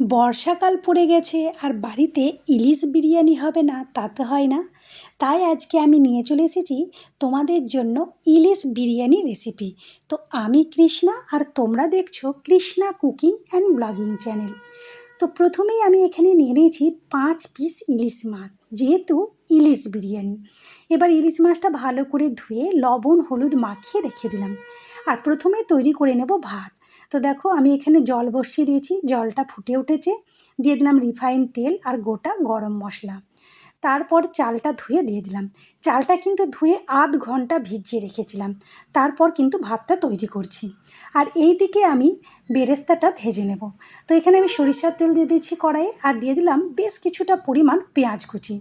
বর্ষাকাল পড়ে গেছে আর বাড়িতে ইলিশ বিরিয়ানি হবে না তা তো হয় না। তাই আজকে আমি নিয়ে চলে এসেছি তোমাদের জন্য ইলিশ বিরিয়ানি রেসিপি তো আমি কৃষ্ণা আর তোমরা দেখছ Krishna cooking and blogging channel. তো প্রথমেই আমি এখানে নিয়ে নিয়েছি পাঁচ পিস ইলিশ মাছ, যেহেতু ইলিশ বিরিয়ানি। এবার ইলিশ মাছটা ভালো করে ধুয়ে লবণ, হলুদ মাখিয়ে রেখে দিলাম। আর প্রথমে তৈরি করে নেব ভাত। তো দেখো, আমি এখানে জল বসিয়ে দিয়েছি, জলটা ফুটে উঠেছে। দিয়ে দিলাম রিফাইন তেল আর গোটা গরম মশলা। তারপর চালটা ধুয়ে দিয়ে দিলাম। চালটা কিন্তু ধুয়ে আধ ঘণ্টা ভিজিয়ে রেখেছিলাম। তারপর কিন্তু ভাতটা তৈরি করছি। আর এই দিকে আমি বেরেস্তাটা ভেজে নেব। তো এখানে আমি সরিষার তেল দিয়ে দিয়েছি কড়াইয়ে। আর দিয়ে দিলাম বেশ কিছুটা পরিমাণ পেঁয়াজ কুচি।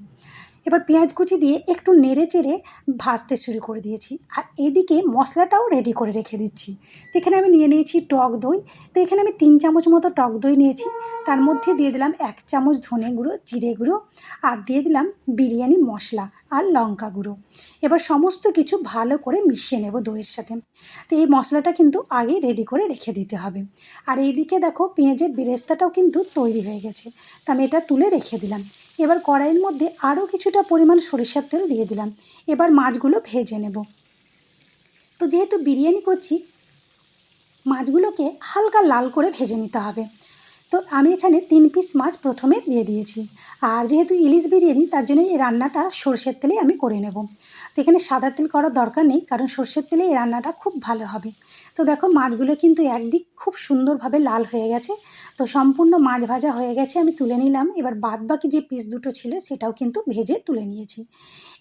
এবার পেঁয়াজ কুচি দিয়ে একটু নেড়ে চেড়ে ভাজতে শুরু করে দিয়েছি। আর এদিকে মশলাটাও রেডি করে রেখে দিচ্ছি। তো এখানে আমি নিয়ে নিয়েছি টক দই। তো এখানে আমি তিন চামচ মতো টক দই নিয়েছি। তার মধ্যে দিয়ে দিলাম এক চামচ ধনে গুঁড়ো, জিরে গুঁড়ো আর দিয়ে দিলাম বিরিয়ানি, মশলা আর লঙ্কা গুঁড়ো। এবার সমস্ত কিছু ভালো করে মিশিয়ে নেব দইয়ের সাথে। তো এই মশলাটা কিন্তু আগে রেডি করে রেখে দিতে হবে। আর এইদিকে দেখো পেঁয়াজের বেরেস্তাটাও কিন্তু তৈরি হয়ে গেছে। তা আমি এটা তুলে রেখে দিলাম। এবার কড়াইয়ের মধ্যে আরও কিছুটা পরিমাণ সরিষার তেল দিয়ে দিলাম। এবার মাছগুলো ভেজে নেব। তো যেহেতু বিরিয়ানি করছি, মাছগুলোকে হালকা লাল করে ভেজে নিতে হবে। তো আমি এখানে তিন পিস মাছ প্রথমে দিয়ে দিয়েছি। আর যেহেতু ইলিশ বিরিয়ানি, তার জন্য এই রান্নাটা সর্ষের তেলে আমি করে নেব। তো এখানে সাদা তেল করার দরকার নেই, কারণ সর্ষের তেলে এই রান্নাটা খুব ভালো হবে। তো দেখো মাছগুলো কিন্তু একদিক খুব সুন্দরভাবে লাল হয়ে গেছে। তো সম্পূর্ণ মাছ ভাজা হয়ে গেছে, আমি তুলে নিলাম। এবার বাদ বাকি যে পিস দুটো ছিল, সেটাও কিন্তু ভেজে তুলে নিয়েছি।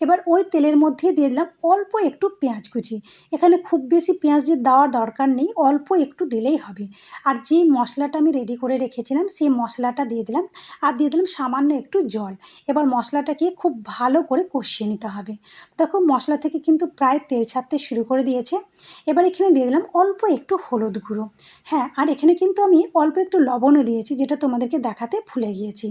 এবার ওই তেলের মধ্যে দিয়ে দিলাম অল্প একটু পেঁয়াজ কুচি। এখানে খুব বেশি পেঁয়াজ যে দেওয়ার দরকার নেই, অল্প একটু দিলেই হবে। আর যে মশলাটা আমি রেডি করে রেখেছিলাম, সেই মশলাটা দিয়ে দিলাম। আর দিয়ে দিলাম সামান্য একটু জল। এবার মশলাটাকে খুব ভালো করে কষিয়ে নিতে হবে। দেখো মশলা থেকে কিন্তু প্রায় তেল ছাড়তে শুরু করে দিয়েছে। এবার এখানে দিয়ে দিলাম অল্প একটু হলুদ গুঁড়ো। হ্যাঁ আর এখানে কিন্তু আমি অল্প একটু লবণও দিয়েছি, যেটা তোমাদেরকে দেখাতে ভুলে গিয়েছি।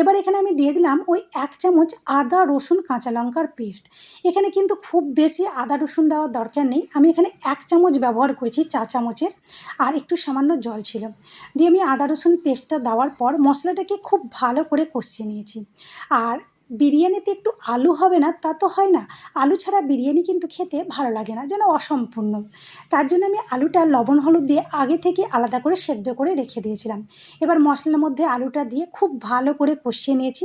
এবার এখানে আমি দিয়ে দিলাম ওই এক চামচ আদা, রসুন, কাঁচা লঙ্কার পেস্ট। এখানে কিন্তু খুব বেশি আদা, রসুন দেওয়ার দরকার নেই। আমি এখানে এক চামচ ব্যবহার করেছি চা চামচের, আর একটু সামান্য জল ছিল। দিয়ে আমি আদা, রসুন পেস্টটা দেওয়ার পর মশলাটাকে খুব ভালো করে কষিয়ে নিয়েছি। আর বিরিয়ানিতে একটু আলু হবে না, তা তো হয় না। আলু ছাড়া বিরিয়ানি কিন্তু খেতে ভালো লাগে না, যেন অসম্পূর্ণ। তার জন্য আমি আলুটা লবণ, হলুদ দিয়ে আগে থেকে আলাদা করে সেদ্ধ করে রেখে দিয়েছিলাম। এবার মশলার মধ্যে আলুটা দিয়ে খুব ভালো করে কষিয়ে নিয়েছি।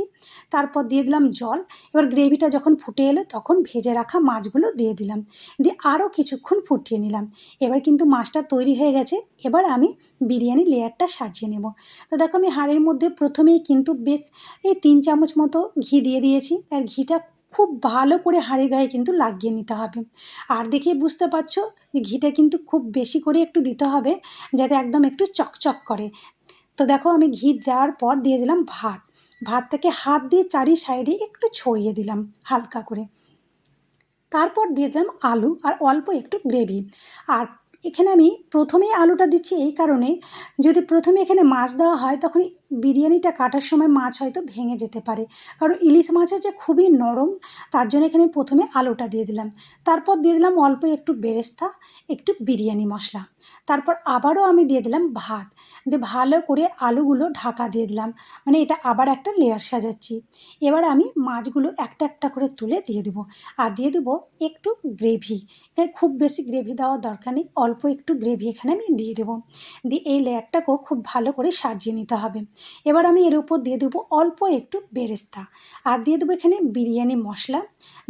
তারপর দিয়ে দিলাম জল। এবার গ্রেভিটা যখন ফুটে এলো, তখন ভেজে রাখা মাছগুলো দিয়ে দিলাম। দিয়ে আরও কিছুক্ষণ ফুটিয়ে নিলাম। এবার কিন্তু মাছটা তৈরি হয়ে গেছে। এবার আমি বিরিয়ানি লেয়ারটা সাজিয়ে নেব। তো দেখো আমি হাঁড়ির মধ্যে প্রথমেই কিন্তু বেশ এই তিন চামচ মতো ঘি দিয়ে দিয়েছি। আর ঘিটা খুব ভালো করে হাঁড়ি গায়ে কিন্তু লাগিয়ে নিতে হবে। আর দেখে বুঝতে পারছ যে ঘিটা কিন্তু খুব বেশি করে একটু দিতে হবে যাতে একদম একটু চকচক করে। তো দেখো আমি ঘি দেওয়ার পর দিয়ে দিলাম ভাত। ভাতটাকে হাত দিয়ে চারি সাইডে একটু ছড়িয়ে দিলাম হালকা করে। তারপর দিয়ে দিলাম আলু আর অল্প একটু গ্রেভি। আর এখানে আমি প্রথমেই আলুটা দিচ্ছি এই কারণে। যদি প্রথমে এখানে মাছ দেওয়া হয়, তখন বিরিয়ানিটা কাটার সময় মাছ হয়তো ভেঙে যেতে পারে। কারণ ইলিশ মাছ হচ্ছে খুবই নরম, তার জন্য এখানে প্রথমে আলুটা দিয়ে দিলাম। তারপর দিয়ে দিলাম অল্প একটু বেরেস্তা, একটু বিরিয়ানি মশলা। তারপর আবারও আমি দিয়ে দিলাম ভাত। দিয়ে ভালো করে আলুগুলো ঢাকা দিয়ে দিলাম। মানে এটা আবার একটা লেয়ার সাজাচ্ছি। এবার আমি মাছগুলো একটা একটা করে তুলে দিয়ে দেবো। আর দিয়ে দেবো একটু গ্রেভি এখানে খুব বেশি গ্রেভি দেওয়ার দরকার নেই, অল্প একটু গ্রেভি এখানে আমি দিয়ে দেবো। দিয়ে এই লেয়ারটাকেও খুব ভালো করে সাজিয়ে নিতে হবে। এবার আমি এর উপর দিয়ে দেবো অল্প একটু বেরেস্তা। আর দিয়ে দেবো এখানে বিরিয়ানি মশলা।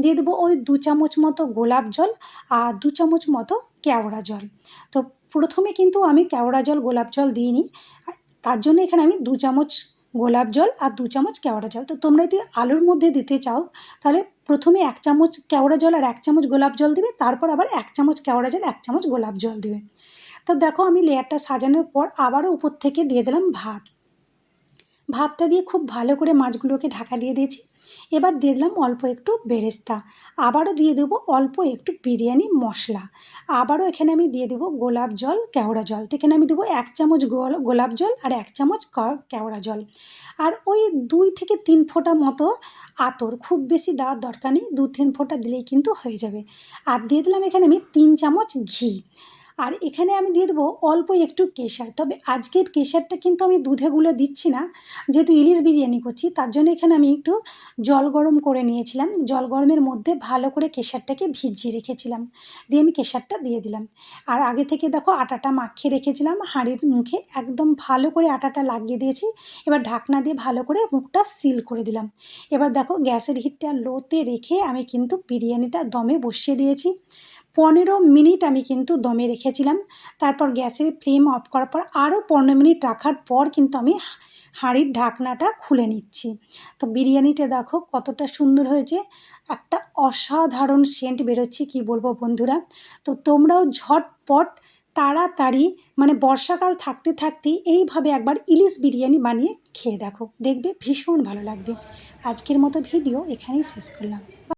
দিয়ে দেবো ওই দু চামচ মতো গোলাপ জল আর দু চামচ মতো কেওড়া জল। তো প্রথমে কিন্তু আমি কেওড়া জল, গোলাপ জল দিইনি। তার জন্য এখানে আমি দু চামচ গোলাপ জল আর দু চামচ কেওড়া জল। তো তোমরা যদি আলুর মধ্যে দিতে চাও, তাহলে প্রথমে এক চামচ কেওড়া জল আর এক চামচ গোলাপ জল দেবে, তারপর আবার এক চামচ কেওড়া জল, এক চামচ গোলাপ জল দেবে। তো দেখো আমি লেয়ারটা সাজানোর পর আবারও উপর থেকে দিয়ে দিলাম ভাত। ভাতটা দিয়ে খুব ভালো করে মাছগুলোকে ঢাকা দিয়ে দিয়েছি। এবার দিয়ে দিলাম অল্প একটু বেরেস্তা। আবারও দিয়ে দেবো অল্প একটু বিরিয়ানি মশলা। আবারও এখানে আমি দিয়ে দেবো গোলাপ জল, কেওড়া জল। তো এখানে আমি দেবো এক চামচ গোলাপ জল আর এক চামচ কেওড়া জল। আর ওই দুই থেকে তিন ফোঁটা মতো আতর। খুব বেশি দেওয়ার দরকার নেই দু তিন ফোঁটা দিলেই কিন্তু হয়ে যাবে। আর দিয়ে দিলাম এখানে আমি তিন চামচ ঘি। আর এখানে আমি দিয়ে দেবো অল্প একটু কেশার। তবে আজকের কেশারটা কিন্তু আমি দুধে গুলে দিচ্ছি না, যেহেতু ইলিশ বিরিয়ানি করছি, তার জন্য এখানে আমি একটু জল গরম করে নিয়েছিলাম। জল গরমের মধ্যে ভালো করে কেশারটাকে ভিজিয়ে রেখেছিলাম। দিয়ে আমি কেশারটা দিয়ে দিলাম। আর আগে থেকে দেখো আটাটা মাখিয়ে রেখেছিলাম হাঁড়ির মুখে, একদম ভালো করে আটাটা লাগিয়ে দিয়েছি। এবার ঢাকনা দিয়ে ভালো করে মুখটা সিল করে দিলাম। এবার দেখো গ্যাসের হিটটা লোতে রেখে আমি কিন্তু বিরিয়ানিটা দমে বসিয়ে দিয়েছি। পনেরো মিনিট আমি কিন্তু দমে রেখেছিলাম। তারপর গ্যাসের ফ্লেম অফ করার পর আরও পনেরো মিনিট রাখার পর কিন্তু আমি হাঁড়ির ঢাকনাটা খুলে নিচ্ছি। তো বিরিয়ানিটা দেখো কতটা সুন্দর হয়েছে। একটা অসাধারণ সেন্ট বেরোচ্ছে কি বলব বন্ধুরা। তো তোমরাও ঝটপট, তাড়াতাড়ি মানে বর্ষাকাল থাকতে থাকতেই এইভাবে একবার ইলিশ বিরিয়ানি বানিয়ে খেয়ে দেখো। দেখবে ভীষণ ভালো লাগবে। আজকের মতো ভিডিও এখানেই শেষ করলাম।